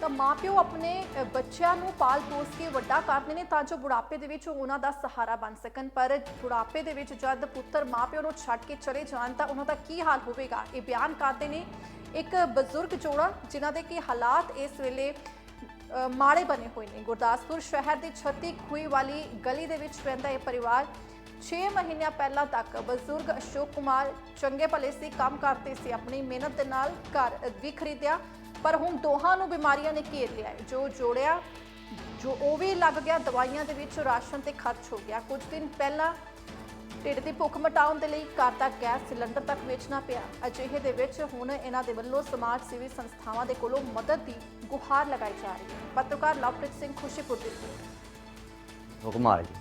ਤਾਂ ਮਾਪਿਓ ਆਪਣੇ ਬੱਚਿਆਂ ਨੂੰ ਪਾਲ ਪੋਸ ਕੇ ਵੱਡਾ ਕਰਦੇ ਨੇ ਤਾਂ ਜੋ ਬੁਢਾਪੇ ਦੇ ਵਿੱਚ ਉਹਨਾਂ ਦਾ ਸਹਾਰਾ ਬਣ ਸਕਣ। ਪਰ ਬੁਢਾਪੇ ਦੇ ਵਿੱਚ ਜਦ ਪੁੱਤਰ ਮਾਪਿਓ ਨੂੰ ਛੱਡ ਕੇ ਚਲੇ ਜਾਣ ਤਾਂ ਉਹਨਾਂ ਦਾ ਕੀ ਹਾਲ ਹੋਵੇਗਾ? ਇਹ ਬਿਆਨ ਕਰਦੇ ਨੇ ਇੱਕ ਬਜ਼ੁਰਗ ਜੋੜਾ ਜਿਨ੍ਹਾਂ ਦੇ ਕੀ ਹਾਲਾਤ ਇਸ ਵੇਲੇ ਮਾੜੇ ਬਣੇ ਹੋਏ ਨੇ। ਗੁਰਦਾਸਪੁਰ ਸ਼ਹਿਰ ਦੀ 36 ਖੂਈ ਵਾਲੀ ਗਲੀ ਦੇ ਵਿੱਚ ਰਹਿੰਦਾ ਇਹ ਪਰਿਵਾਰ 6 ਮਹੀਨਿਆਂ ਪਹਿਲਾਂ ਤੱਕ ਬਜ਼ੁਰਗ ਅਸ਼ੋਕ ਕੁਮਾਰ ਚੰਗੇ ਭਲੇ ਸੀ, ਕੰਮ ਕਰਦੇ ਸੀ, ਆਪਣੀ ਮਿਹਨਤ ਦੇ ਨਾਲ ਘਰ ਵੀ ਖਰੀਦਿਆ। ਪਰ ਹੁਣ ਦੋਹਾਂ ਨੂੰ ਬਿਮਾਰੀਆਂ ਨੇ ਘੇਰ ਲਿਆ ਹੈ। ਜੋ ਜੋੜਿਆ, ਜੋ ਉਹ ਵੀ ਲੱਗ ਗਿਆ, ਦਵਾਈਆਂ ਦੇ ਵਿੱਚ ਰਾਸ਼ਨ ਤੇ ਖਰਚ ਹੋ ਗਿਆ। ਕੁਝ ਦਿਨ ਪਹਿਲਾਂ ਢਿੱਡ ਦੀ ਭੁੱਖ ਮਟਾਉਣ ਦੇ ਲਈ ਘਰ ਦਾ ਗੈਸ ਸਿਲੰਡਰ ਤੱਕ ਵੇਚਣਾ ਪਿਆ। ਅਜਿਹੇ ਦੇ ਵਿੱਚ ਹੁਣ ਇਹਨਾਂ ਦੇ ਵੱਲੋਂ ਸਮਾਜ ਸੇਵੀ ਸੰਸਥਾਵਾਂ ਦੇ ਕੋਲੋਂ ਮਦਦ ਦੀ ਗੁਹਾਰ ਲਗਾਈ ਜਾ ਰਹੀ ਹੈ। ਪੱਤਰਕਾਰ ਲਵਪ੍ਰੀਤ ਸਿੰਘ ਖੁਸ਼ੀਪੁਰ ਦੀ ਹੁਕਮਾਰ ਜੀ।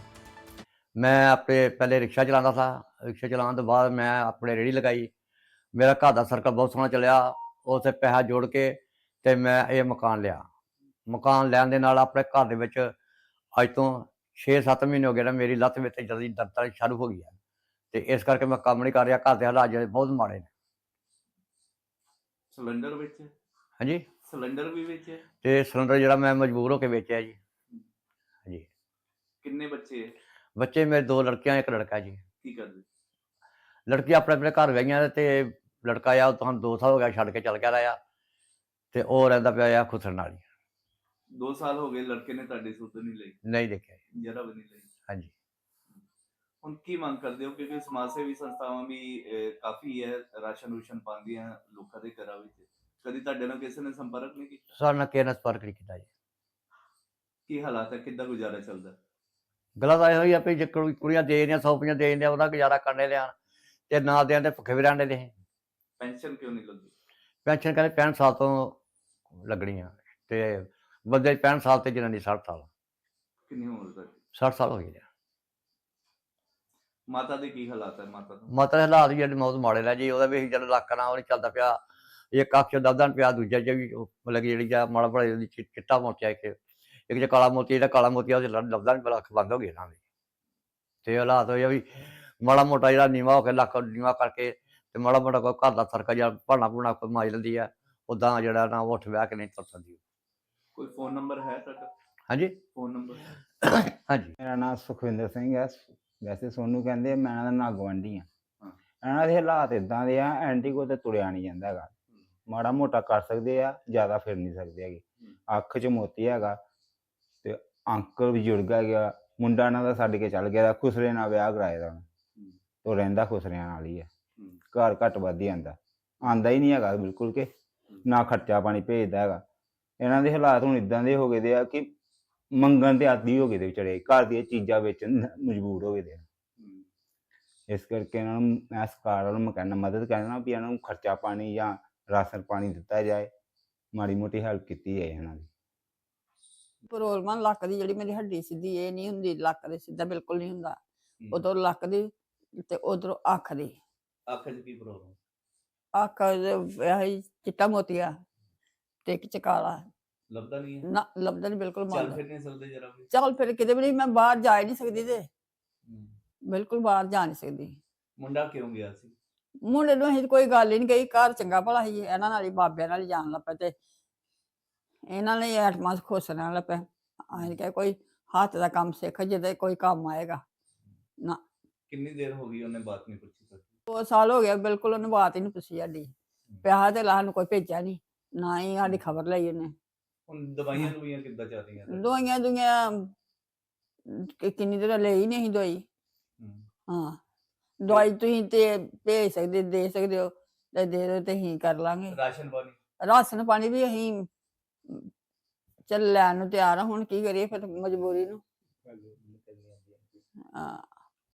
ਮੈਂ ਆਪਣੇ ਪਹਿਲੇ ਰਿਕਸ਼ਾ ਚਲਾਉਂਦਾ ਸੀ। ਰਿਕਸ਼ਾ ਚਲਾਉਣ ਤੋਂ ਬਾਅਦ ਮੈਂ ਆਪਣੇ ਰੇੜੀ ਲਗਾਈ। ਮੇਰਾ ਘਰ ਦਾ ਸਰਕਲ ਬਹੁਤ ਸੋਹਣਾ ਚੱਲਿਆ। ਉਸੇ ਪੈਸਾ ਜੋੜ ਕੇ ਤੇ ਮੈਂ ਇਹ ਮਕਾਨ ਲਿਆ। ਮਕਾਨ ਲੈਣ ਦੇ ਨਾਲ ਆਪਣੇ ਘਰ ਦੇ ਵਿੱਚ ਅੱਜ ਤੋਂ 6-7 ਮਹੀਨੇ ਹੋ ਗਏ ਨਾ ਮੇਰੀ ਲੱਤ ਵਿੱਚ ਜਲਦੀ ਦਰਦ ਸ਼ੁਰੂ ਹੋ ਗਈ ਹੈ। ਤੇ ਇਸ ਕਰਕੇ ਮੈਂ ਕੰਮ ਨਹੀਂ ਕਰ ਰਿਹਾ ਘਰ ਦੇ ਹਾਲਾਤ ਜਿਹੜੇ ਬਹੁਤ ਮਾੜੇ ਨੇ। ਸਿਲੰਡਰ ਵਿੱਚ? ਹਾਂਜੀ? ਸਿਲੰਡਰ ਵੀ ਵਿੱਚ? ਤੇ ਸਿਲੰਡਰ ਜਿਹੜਾ ਮੈਂ ਮਜਬੂਰ ਹੋ ਕੇ ਵੇਚਿਆ ਜੀ। ਹਾਂਜੀ। ਕਿੰਨੇ ਬੱਚੇ? ਬੱਚੇ ਮੇਰੇ ਦੋ ਲੜਕੀਆਂ ਇੱਕ ਲੜਕਾ ਜੀ। ਕੀ ਕਰਦੇ? ਲੜਕੀ ਆਪਣੇ ਆਪਣੇ ਘਰ ਵਈਆਂ ਤੇ ਲੜਕਾ ਆ ਤੁਹਾਨੂੰ 2 ਸਾਲ ਹੋ ਗਿਆ ਛੱਡ ਕੇ ਚਲ ਗਿਆ ਰਿਹਾ ਤੇ ਉਹ ਰਹਿੰਦਾ ਪਿਆ ਆ ਖੁਸਰਨ ਨਾਲ ਹੀ। 2 ਸਾਲ ਹੋ ਗਏ ਲੜਕੇ ਨੇ ਤੁਹਾਡੀ ਸੁੱਧ ਨਹੀਂ ਲਈ। ਨਹੀਂ ਦੇਖਿਆ ਜੀ। ਜਰਾ ਵੀ ਨਹੀਂ ਲਈ। ਹਾਂਜੀ। ਹੁਣ ਕੀ ਮੰਗ ਕਰਦੇ ਹੋ? ਕਿਉਂਕਿ ਸਮਾਜ ਸੇਵੀ ਸੰਸਥਾਵਾਂ ਵੀ ਅਹ, ਕਾਫੀ ਹੈ ਰਾਸ਼ਨ ਰੂਸ਼ਨ ਪਾਉਂਦੀਆਂ ਲੋਕਾਂ ਦੇ ਘਰਾਂ ਵਿੱਚ। ਕਦੀ ਤੁਹਾਡੇ ਨਾਲ ਕਿਸੇ ਨੇ ਸੰਪਰਕ ਨਹੀਂ ਕੀਤਾ? ਸਰ ਮੈਂ ਕਿਹਨਾਂ ਸਪਾਰਕ ਨਹੀਂ ਕੀਤਾ ਜੀ। ਕੀ ਹਾਲਾਤ ਹੈ? ਕਿੱਦਾਂ ਗੁਜ਼ਾਰਾ ਚੱਲਦਾ? ਗਲਤ ਆਇਆ ਹੋਈ ਆ ਵੀ ਜੇ ਕੁੜੀ- ਕੁੜੀਆਂ ਦੇ ਦਿੰਦੀਆਂ ਸੌਪੀਆਂ ਦੇ ਦਿੰਦੀਆਂ ਉਹਦਾ ਗੁਜ਼ਾਰਾ ਕਰਨੇ ਲਿਆ। ਤੇ ਨਾ ਦੇਣ ਦੇ ਭੁੱਖੇ ਵੀ ਰਹਿਣੇ ਦੇ ਪੈਨਸ਼ਨ ਕਿਉਂ ਨਹੀਂ ਲੱਗਦੀ? ਪੈਨਸ਼ਨ ਕਹਿੰਦੇ 65 ਸਾਲ ਤੋਂ ਲੱਗਣੀ ਆ ਤੇ ਬੰਦੇ ਦੀ 65 ਸਾਲ ਤੇ ਜਨਾਨੀ 60 ਸਾਲ। ਕਿੰਨੀ ਉਮਰ ਤੱਕ 60 ਸਾਲ ਹੋ ਆ। ਮਾਤਾ ਦੇ ਕੀ ਹਾਲਾਤ ਹੈ ਮਾਤਾ ਦਾ? ਮਾਤਾ ਦੇ ਹਾਲਾਤ ਵੀ ਜਿਹੜੇ ਬਹੁਤ ਮਾੜੇ ਨੇ ਜੀ ਉਹਦਾ ਵੀ ਜਦ ਲੱਕ ਨਾਲ ਉਹ ਚੱਲਦਾ ਪਿਆ। ਇੱਕ ਅੱਖ ਚ ਦਬਦਨ ਪਿਆ ਦੂਜਾ ਚ ਵੀ ਮਤਲਬ ਕਿ ਜਿਹੜੀ ਜਾਂ ਮਾੜਾ ਬੜਾ ਉਹਦੀ ਚਿੱਟਾ ਮੋਤੀਆ ਇੱਕ ਇੱਕ ਚ ਕਾਲਾ ਮੋਤੀ ਜਿਹੜਾ ਕਾਲਾ ਮੋਤੀਆ ਉਹਦੇ ਲੱਭਦਾ ਨਹੀਂ ਬਲਾ ਅੱਖ ਬੰਦ ਹੋ ਗਈ ਇਹਨਾਂ ਦੀ। ਤੇ ਹਾਲਾਤ ਹੋਇਆ ਵੀ ਮਾੜਾ ਮੋਟਾ ਜਿਹੜਾ ਨੀਵਾ ਹੋ ਕੇ ਲੱਕ ਨੀਵਾ ਕਰਕੇ ਤੇ ਮਾੜਾ ਮੋਟਾ ਕੋਈ ਘਰ ਦਾ ਸਰਕਾ ਜਾਂ ਭਾਣਾ ਭੂਣਾ ਕੋਈ ਮਾਜ ਲੈਂਦੀ ਆ। ਉਦਾਂ ਜਿਹੜਾ ਨਾ ਉਹ ਉੱਠ ਵਿਆਹ ਕੇ ਨਹੀਂ ਤੁਰ ਸਕਦੀ। ਕੋਈ ਫੋਨ ਨੰਬਰ ਹੈ ਤੁਹਾਡਾ? ਹਾਂਜੀ? ਫੋਨ ਨੰਬਰ ਹਾਂਜੀ। ਮੇਰਾ ਨਾਮ ਸੁਖਵਿੰਦਰ ਸਿੰਘ ਹੈ। ਵੈਸੇ ਸੋਨੂੰ ਕਹਿੰਦੇ ਆ, ਮੈਂ ਇਹਨਾਂ ਦਾ ਨਾਂ ਗਵਾਂਢੀ ਆ। ਹਾਂ। ਇਹਨਾਂ ਦੇ ਹਾਲਾਤ ਇਦਾਂ ਦੇ ਆ ਐਂਟੀ ਕੋ ਤੇ ਤੁਰਿਆ ਨਹੀਂ ਜਾਂਦਾ ਹੈਗਾ। ਮਾੜਾ ਮੋਟਾ ਕਰ ਸਕਦੇ ਆ ਜ਼ਿਆਦਾ ਫਿਰ ਨਹੀਂ ਸਕਦੇ ਹੈਗੇ। ਅੱਖ 'ਚ ਮੋਤੀ ਹੈਗਾ ਤੇ ਅੰਕਲ ਵੀ ਜੁੜ ਗਿਆ ਮੁੰਡਾ ਇਹਨਾਂ ਦਾ ਛੱਡ ਕੇ ਚੱਲ ਗਿਆ ਦਾ ਖੁਸਰੇ ਨਾਲ ਵਿਆਹ ਕਰਾਇਆ ਦਾ। ਉਹਨੇ ਉਹ ਰਹਿੰਦਾ ਖੁਸਰਿਆਂ ਨਾਲ ਹੀ ਹੈ ਹੂੰ। ਘਰ ਘੱਟ ਵੱਧ ਹੀ ਆਂਦਾ। ਆਂਦਾ ਹੀ ਨਹੀਂ ਹੈਗਾ ਬਿਲਕੁਲ ਕਿ। ਨਾ ਖਰਚਾ ਪਾਣੀ ਭੇਜਦਾ ਹੈਗਾ। ਇਹਨਾਂ ਦੇ ਹਾਲਾਤ ਹੁਣ ਇਦਾਂ ਦੇ ਹੋ ਗਏ ਦੇ ਆ ਕਿ ਮੰਗਣ ਤੇ ਆਦੀ ਹੋ ਗਏ ਦੇ ਵਿਚਾਰੇ। ਘਰ ਦੀਆਂ ਚੀਜ਼ਾਂ ਵੇਚਣ ਨੂੰ ਮਜਬੂਰ ਹੋ ਗਏ ਦੇ ਆ। ਇਸ ਕਰਕੇ ਇਹਨਾਂ ਨੂੰ ਮੈਂ ਸਰਕਾਰ ਵੱਲੋਂ ਮੈਂ ਕਹਿਣਾ ਮਦਦ ਕਰਨਾ ਵੀ ਇਹਨਾਂ ਨੂੰ ਖਰਚਾ ਪਾਣੀ ਜਾਂ ਰਾਸ਼ਨ ਪਾਣੀ ਦਿੱਤਾ ਜਾਏ। ਮਾੜੀ ਮੋਟੀ ਹੈਲਪ ਕੀਤੀ ਹੈ ਇਹਨਾਂ ਦੀ। ਪ੍ਰੋਬਲਮ ਲੱਕ ਦੀ ਜਿਹੜੀ ਮੇਰੀ ਹੱਡੀ ਸਿੱਧੀ ਇਹ ਨਹੀਂ ਹੁੰਦੀ ਲੱਕ ਦੇ ਸਿੱਧਾ ਬਿਲਕੁਲ ਨਹੀਂ ਹੁੰਦਾ। ਉਧਰ ਲੱਕ ਦੀ ਤੇ ਉਧਰੋਂ ਅੱਖ ਦੀ। ਅੱਖ 'ਚ ਕੀ ਪ੍ਰੋਬਲਮ ਅੱਖ ਆਹੀ ਚਿੱਟਾ ਮੋਤੀਆ ਤੇ ਇੱਕ ਚਕਾਲਾ ਲੱਭਦਾ ਨਹੀਂ ਹੈ? ਨਾ ਲੱਭਦਾ ਨਹੀਂ ਬਿਲਕੁਲ ਚੱਲ ਫਿਰ ਨਹੀਂ ਸਕਦੇ ਜਰਾ ਵੀ। ਚੱਲ ਫਿਰ ਕਿਤੇ ਵੀ ਨਹੀਂ ਮੈਂ ਬਾਹਰ ਜਾ ਹੀ ਨਹੀਂ ਸਕਦੀ ਤੇ। ਬਿਲਕੁਲ ਬਾਹਰ ਜਾ ਨਹੀਂ ਸਕਦੀ। ਮੁੰਡਾ ਕਿਉਂ ਗਿਆ ਸੀ? ਮੁੰਡੇ ਨੂੰ ਅਸੀਂ ਕੋਈ ਗੱਲ ਹੀ ਨਹੀਂ ਗਈ ਘਰ ਚੰਗਾ ਭਲਾ ਸੀ ਇਹਨਾਂ ਨਾਲ ਹੀ ਬਾਬਿਆਂ ਨਾਲ ਹੀ ਜਾਣ ਲੱਗ ਪਏ ਤੇ ਇਹਨਾਂ ਨੇ ਐਟਮਾਸ ਖੋਸਣ ਲੱਗ ਪਏ। ਅਸੀਂ ਕਿਹਾ ਕੋਈ ਹੱਥ ਦਾ ਕੰਮ ਸਿੱਖ ਜਿਹਦੇ ਕੋਈ ਕੰਮ ਆਏਗਾ। ਕਿੰਨੀ ਦੇਰ ਹੋ ਗਈ ਉਹਨੇ ਬਾਤ ਨਹੀਂ ਪੁੱਛੀ ਸਕੀ ਦੋ ਸਾਲ ਹੋ ਗਿਆ ਬਿਲਕੁਲ ਉਹਨੇ ਬਾਤ ਹੀ ਨਹੀਂ ਪੁੱਛੀ ਸਾਡੀ। ਪਿਆਹ ਤੇ ਲਾਹ ਨੂੰ ਕੋਈ ਭੇਜਿਆ ਨਹੀਂ ਨਾ ਹੀ ਸਾਡੀ ਖਬਰ ਲਈ ਉਹਨੇ। ਹੁਣ ਦਵਾਈਆਂ ਦਵਾਈਆਂ ਕਿੱਦਾਂ ਚੱਲ ਰਹੀਆਂ ਤੁਹਾਡੀਆਂ? ਦਵਾਈਆਂ ਦੁਈਆਂ ਕਿ ਕਿੰਨੀ ਦੇਰ ਲਈ ਨਹੀਂ ਦਵਾਈ। ਹੂੰ। ਹਾਂ ਦਵਾਈ ਤੁਸੀਂ ਤੇ ਭੇਜ ਸਕਦੇ ਦੇ ਸਕਦੇ ਹੋ ਤੇ ਦੇ ਦਿਓ ਤੇ ਅਸੀਂ ਕਰ ਲਾਂਗੇ। ਰਾਸ਼ਨ ਪਾਣੀ? ਰਾਸ਼ਨ ਪਾਣੀ ਵੀ ਅਸੀਂ ਚੱਲ ਲੈਣ ਨੂੰ ਤਿਆਰ ਆ ਹੁਣ ਕੀ ਕਰੀਏ ਫਿਰ ਮਜਬੂਰੀ ਨੂੰ। ਹਾਂ।